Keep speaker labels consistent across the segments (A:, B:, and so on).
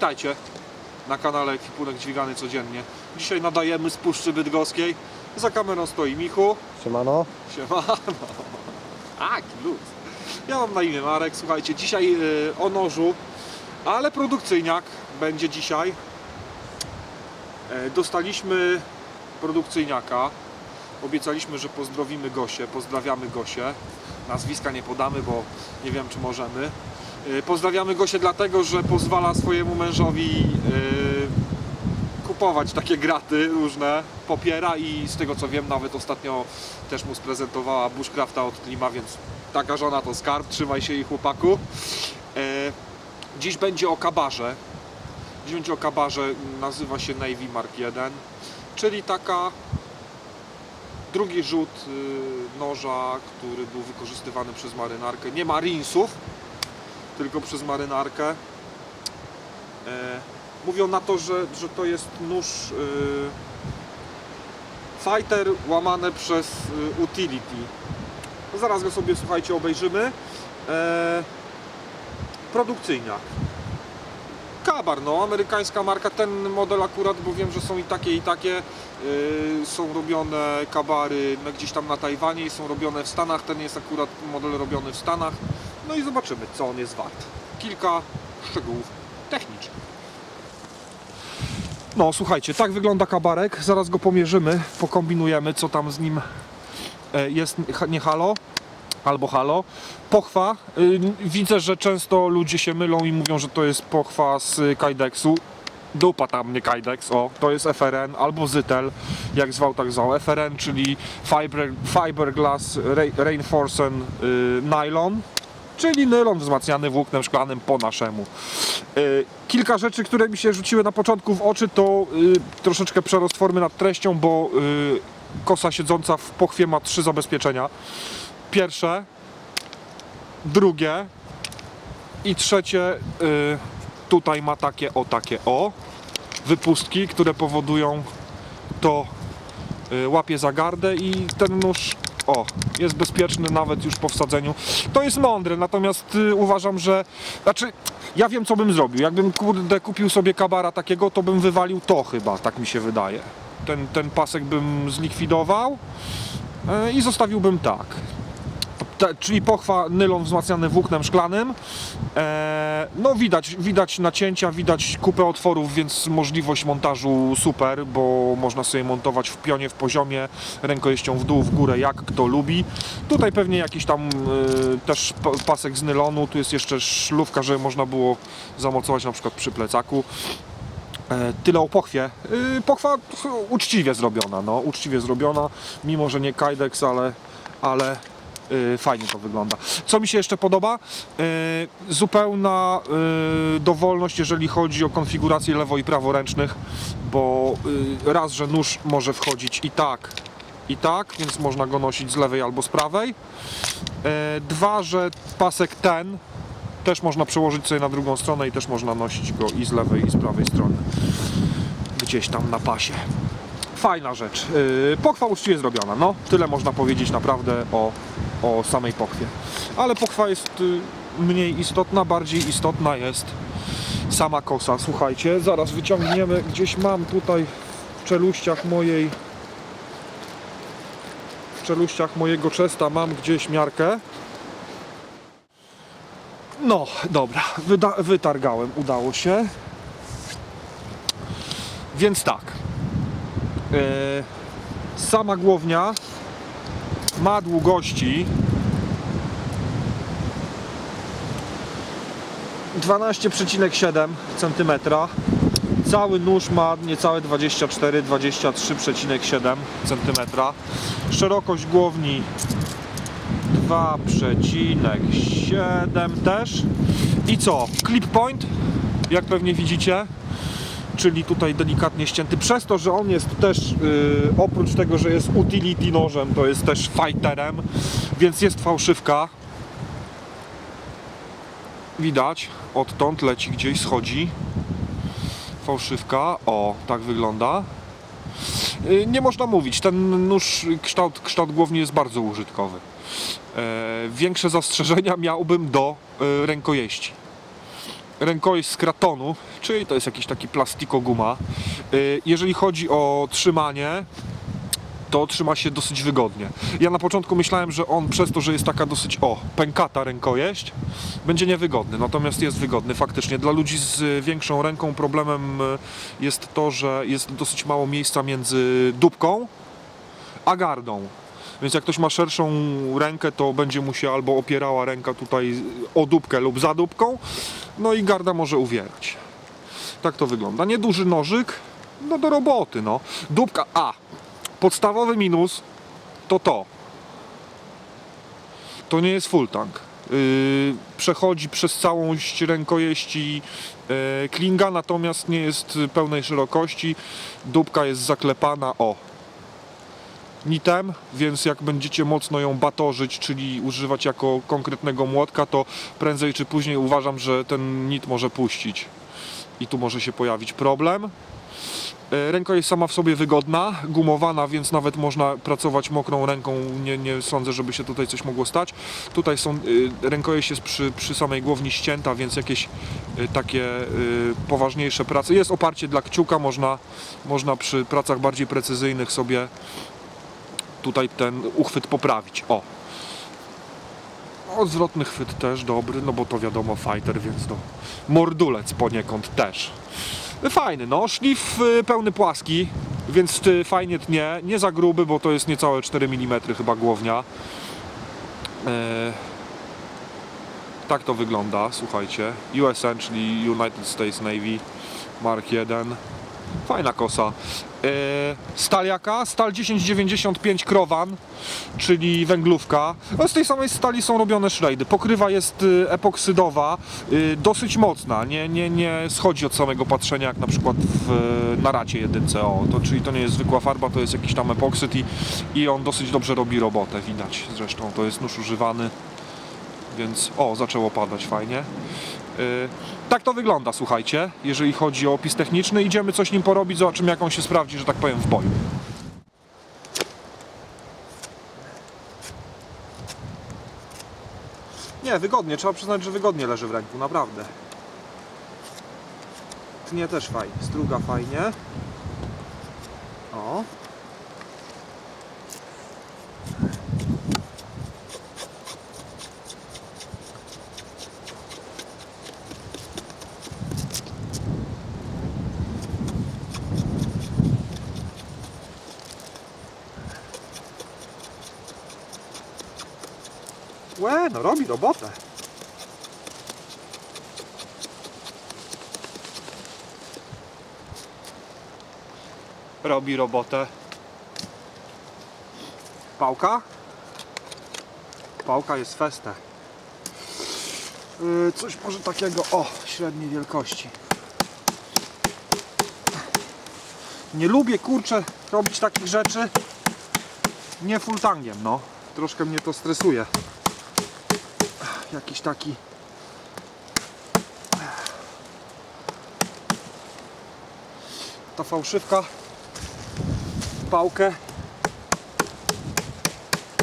A: Witajcie na kanale Ekwipunek Dźwigany Codziennie. Dzisiaj nadajemy z Puszczy Bydgoskiej. Za kamerą stoi Michu.
B: Siemano.
A: Siemano. A, luz. Ja mam na imię Marek. Słuchajcie, dzisiaj y, o nożu, ale produkcyjniak będzie dzisiaj. E, Dostaliśmy produkcyjniaka. Obiecaliśmy, że pozdrowimy Gosię. Pozdrawiamy Gosię. Nazwiska nie podamy, bo nie wiem, czy możemy. E, Pozdrawiamy Gosię dlatego, że pozwala swojemu mężowi e, kupować takie graty różne, popiera i z tego co wiem nawet ostatnio też mu sprezentowała Bushcrafta od Klima, więc taka żona to skarb, trzymaj się jej chłopaku. E, dziś będzie o kabarze. Dziś będzie o kabarze, nazywa się Navy Mark 1, czyli taka drugi rzut y, noża, który był wykorzystywany przez marynarkę. Nie marinesów, tylko przez marynarkę. E, mówią na to, że, że to jest nóż y, fighter łamane przez y, utility. No zaraz go sobie, słuchajcie, obejrzymy. E, produkcyjniak. Kabar, no, amerykańska marka, ten model akurat, bo wiem, że są i takie, i takie. Yy, są robione kabary no, gdzieś tam na Tajwanie są robione w Stanach. Ten jest akurat model robiony w Stanach. No i zobaczymy, co on jest wart. Kilka szczegółów technicznych. No, słuchajcie, tak wygląda kabarek. Zaraz go pomierzymy, pokombinujemy, co tam z nim e, jest. Nie halo, albo halo. Pochwa. Y, Widzę, że często ludzie się mylą i mówią, że to jest pochwa z Kajdeksu. Dupa tam nie Kajdex, o, to jest FRN albo Zytel, jak zwał tak zwał. FRN, czyli Fiber, Fiberglass Reinforced y, Nylon, czyli nylon wzmacniany włóknem szklanym po naszemu. Y, Kilka rzeczy, które mi się rzuciły na początku w oczy, to y, troszeczkę przerost formy nad treścią, bo y, kosa siedząca w pochwie ma trzy zabezpieczenia. Pierwsze, drugie i trzecie tutaj ma takie o, takie o wypustki, które powodują to łapie za gardę i ten nóż o, jest bezpieczny nawet już po wsadzeniu. To jest mądre, natomiast y, uważam, że znaczy ja wiem co bym zrobił. Jakbym kurde kupił sobie kabara takiego, to bym wywalił to chyba, tak mi się wydaje. Ten, ten pasek bym zlikwidował y, i zostawiłbym tak. Te, czyli pochwa nylon wzmacniany włóknem szklanym. E, no widać, widać nacięcia, widać kupę otworów, więc możliwość montażu super, bo można sobie montować w pionie, w poziomie, rękojeścią w dół, w górę, jak kto lubi. Tutaj pewnie jakiś tam e, też pa- pasek z nylonu, tu jest jeszcze szlówka, żeby można było zamocować na przykład przy plecaku. E, Tyle o pochwie. Y, Pochwa uczciwie zrobiona, no, uczciwie zrobiona, mimo że nie Kydex, ale, ale fajnie to wygląda. Co mi się jeszcze podoba? Y, Zupełna y, dowolność, jeżeli chodzi o konfigurację lewo i praworęcznych, bo y, raz, że nóż może wchodzić i tak, i tak, więc można go nosić z lewej albo z prawej. Y, Dwa, że pasek ten też można przełożyć sobie na drugą stronę i też można nosić go i z lewej i z prawej strony. Gdzieś tam na pasie. Fajna rzecz. Pochwa uczciwie zrobiona. No, tyle można powiedzieć naprawdę o, o samej pochwie. Ale pochwa jest y, mniej istotna, bardziej istotna jest sama kosa. Słuchajcie, zaraz wyciągniemy. Gdzieś mam tutaj w czeluściach mojej w czeluściach mojego czesta mam gdzieś miarkę. No, dobra, wyda- wytargałem, udało się. Więc tak. Yy, sama głownia ma długości 12,7 cm. Cały nóż ma niecałe 24-23,7 cm. Szerokość głowni 2,7 też. I co? Clip point, jak pewnie widzicie, czyli tutaj delikatnie ścięty. Przez to, że on jest też, yy, oprócz tego, że jest utility nożem, to jest też fighterem, więc jest fałszywka. Widać, odtąd leci gdzieś, schodzi. Fałszywka, o, tak wygląda. Yy, Nie można mówić, ten nóż, kształt, kształt głównie jest bardzo użytkowy. E, większe zastrzeżenia miałbym do e, rękojeści. Rękojeść z kratonu, czyli to jest jakiś taki plastikoguma. Y, Jeżeli chodzi o trzymanie, to trzyma się dosyć wygodnie. Ja na początku myślałem, że on przez to, że jest taka dosyć, o, pękata rękojeść, będzie niewygodny, natomiast jest wygodny faktycznie. Dla ludzi z większą ręką problemem y, jest to, że jest dosyć mało miejsca między dupką a gardą. Więc jak ktoś ma szerszą rękę, to będzie mu się albo opierała ręka tutaj o dupkę lub za dupką, no i garda może uwierać. Tak to wygląda. Nieduży nożyk, no do roboty, no. Dupka, a, podstawowy minus to to. To nie jest full tank. Yy, przechodzi przez całość rękojeści yy, klinga, natomiast nie jest pełnej szerokości. Dupka jest zaklepana, o, nitem, więc jak będziecie mocno ją batorzyć, czyli używać jako konkretnego młotka, to prędzej czy później uważam, że ten nit może puścić i tu może się pojawić problem. E, Ręka jest sama w sobie wygodna, gumowana, więc nawet można pracować mokrą ręką. Nie, nie sądzę, żeby się tutaj coś mogło stać. Tutaj są, y, rękojeść jest przy, przy samej głowni ścięta, więc jakieś y, takie poważniejsze prace. Jest oparcie dla kciuka, można, można przy pracach bardziej precyzyjnych sobie tutaj ten uchwyt poprawić. O. Odwrotny chwyt też dobry, no bo to wiadomo fighter, więc to mordulec poniekąd też. Fajny, no, szlif y, pełny płaski, więc y, fajnie tnie, nie za gruby, bo to jest niecałe 4 mm chyba głownia. E, tak to wygląda, słuchajcie. USN, czyli United States Navy Mark 1. Fajna kosa. E, stal jaka? Stal 1095 Krowan, czyli węglówka. No, z tej samej stali są robione szrejdy. Pokrywa jest y, epoksydowa, y, dosyć mocna. Nie, nie, nie schodzi od samego patrzenia, jak na przykład w, na racie jedynce. O, to, czyli to nie jest zwykła farba, to jest jakiś tam epoksyd i, i on dosyć dobrze robi robotę, widać zresztą. To jest nóż używany, więc o, zaczęło padać fajnie. Y, Tak to wygląda, słuchajcie, jeżeli chodzi o opis techniczny. Idziemy coś nim porobić, zobaczymy jak on się sprawdzi, że tak powiem, w boju. Nie, wygodnie, trzeba przyznać, że wygodnie leży w ręku, naprawdę. Tnie też fajnie, struga fajnie. O. no robi robotę. Robi robotę. Pałka? Pałka jest feste. Yy, coś może takiego, o, średniej wielkości. Nie lubię, kurczę, robić takich rzeczy nie full tangiem, no. Troszkę mnie to stresuje jakiś taki. Ta fałszywka. Pałkę.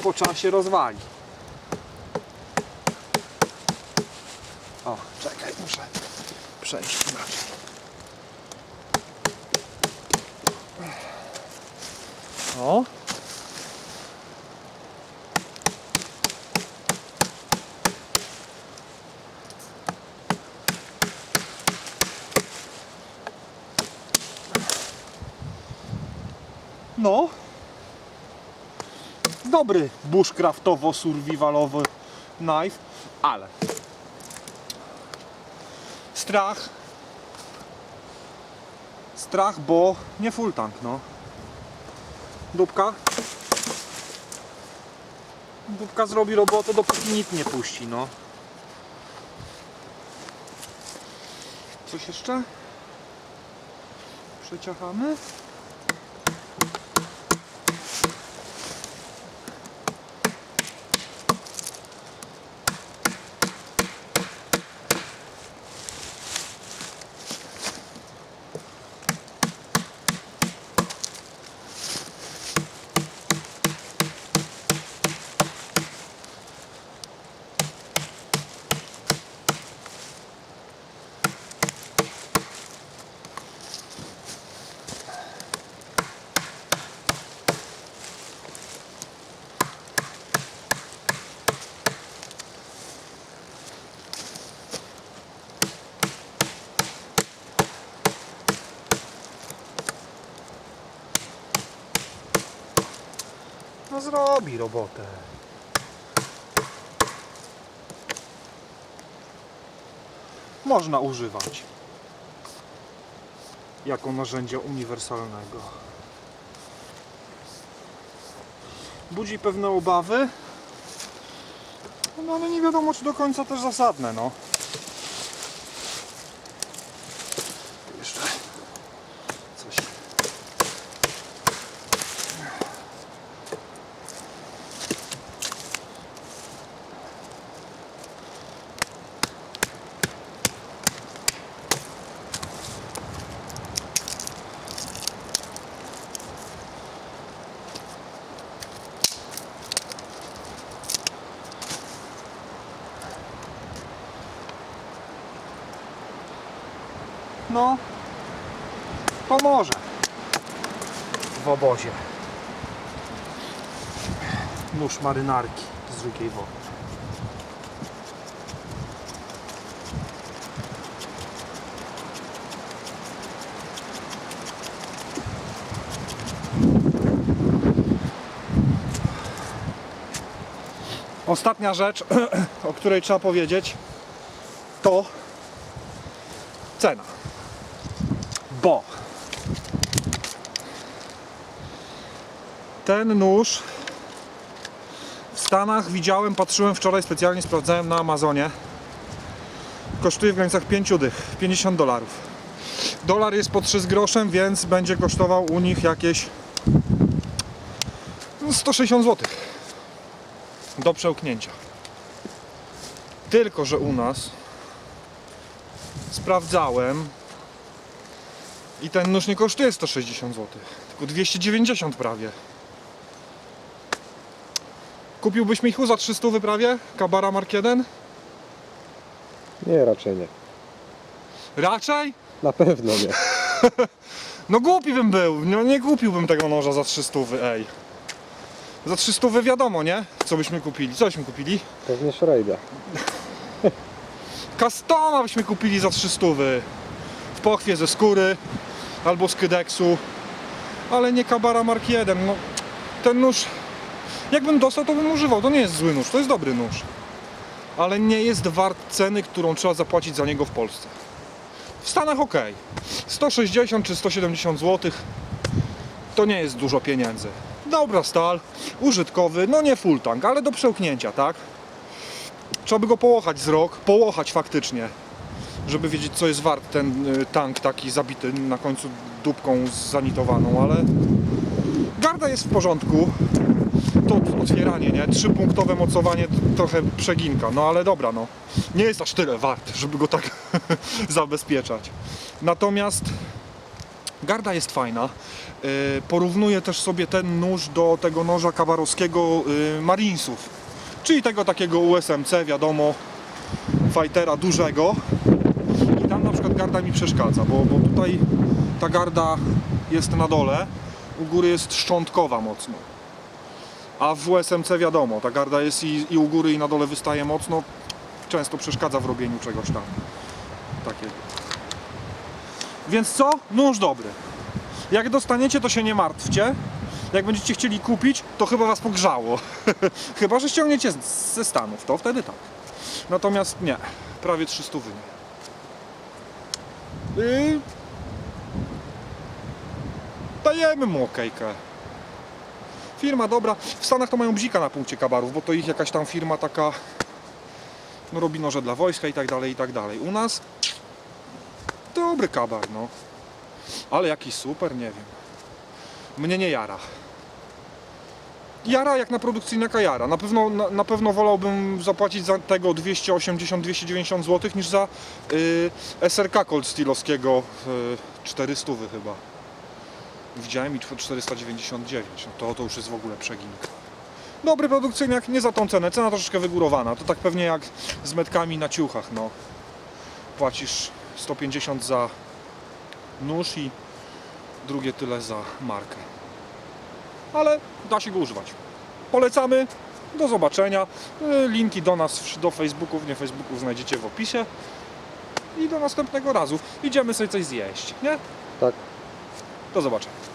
A: Po czasie rozwali. O, czekaj, muszę przejść inaczej. O No. Dobry bushcraftowo-survivalowy knife, ale strach strach, bo nie full tank, no. Dupka Dupka zrobi robotę, dopóki nikt nie puści, no. Coś jeszcze? Przeciachamy. Robotę. Można używać jako narzędzia uniwersalnego. Budzi pewne obawy, no ale nie wiadomo czy do końca też zasadne, no. No, pomoże w obozie. Nóż marynarki z drugiej wody. Ostatnia rzecz, o której trzeba powiedzieć, to cena. Bo ten nóż w Stanach widziałem, patrzyłem wczoraj, specjalnie sprawdzałem na Amazonie. Kosztuje w granicach 5 dych, 50 dolarów. Dolar jest po 3 z groszem, więc będzie kosztował u nich jakieś no, 160 zł do przełknięcia. Tylko, że u nas sprawdzałem i ten nóż nie kosztuje 160 zł, tylko 290 prawie. Kupiłbyś Michu za 300 prawie? Kabara Mark 1?
B: Nie, raczej nie.
A: Raczej?
B: Na pewno nie.
A: No głupi bym był, no nie kupiłbym tego noża za 300, ej. Za 300 wiadomo, nie? Co byśmy kupili? Co byśmy kupili?
B: Pewnie Schreiда.
A: Customa byśmy kupili za 300 w pochwie ze skóry albo z kydeksu. Ale nie Kabara Mark 1 no, ten nóż jakbym dostał to bym używał. To nie jest zły nóż, to jest dobry nóż. Ale nie jest wart ceny, którą trzeba zapłacić za niego w Polsce. W Stanach ok. 160 czy 170 zł to nie jest dużo pieniędzy. Dobra stal, użytkowy, no nie full tank, ale do przełknięcia, tak? Trzeba by go połochać z rok, połochać faktycznie, żeby wiedzieć co jest wart ten y, tank taki zabity na końcu dupką zanitowaną, ale garda jest w porządku. To otwieranie, nie? Trzypunktowe mocowanie, trochę przeginka, no ale dobra, no. Nie jest aż tyle wart, żeby go tak zabezpieczać. Natomiast garda jest fajna. Yy, porównuję też sobie ten nóż do tego noża kawarowskiego yy, Marinesów czyli tego takiego USMC, wiadomo, fightera dużego. Mi przeszkadza, bo, bo tutaj ta garda jest na dole, u góry jest szczątkowa mocno. A w USMC wiadomo, ta garda jest i, i u góry i na dole wystaje mocno, często przeszkadza w robieniu czegoś tam takiego. Więc co? Nóż dobry. Jak dostaniecie, to się nie martwcie. Jak będziecie chcieli kupić, to chyba was pogrzało. chyba, że ściągniecie ze Stanów, to wtedy tak. Natomiast nie, prawie 300 wy. Yy... Dajemy mu okejkę. Firma dobra. W Stanach to mają bzika na punkcie kabarów, bo to ich jakaś tam firma taka no, robi noże dla wojska i tak dalej, i tak dalej. U nas dobry kabar, no. Ale jakiś super, nie wiem. Mnie nie jara. Jara jak na produkcyjnego jara. Na pewno, na, na pewno wolałbym zapłacić za tego 280-290 zł niż za y, SRK Cold Steelowskiego y, 400 chyba. Widziałem i 499. No to, to już jest w ogóle przeginka. Dobry produkcyjniak, nie za tą cenę. Cena troszeczkę wygórowana. To tak pewnie jak z metkami na ciuchach. No. Płacisz 150 za nóż i drugie tyle za markę. Ale da się go używać. Polecamy. Do zobaczenia. Y, Linki do nas, do Facebooków, nie Facebooków znajdziecie w opisie. I do następnego razu. Idziemy sobie coś zjeść, nie?
B: Tak.
A: Do zobaczenia.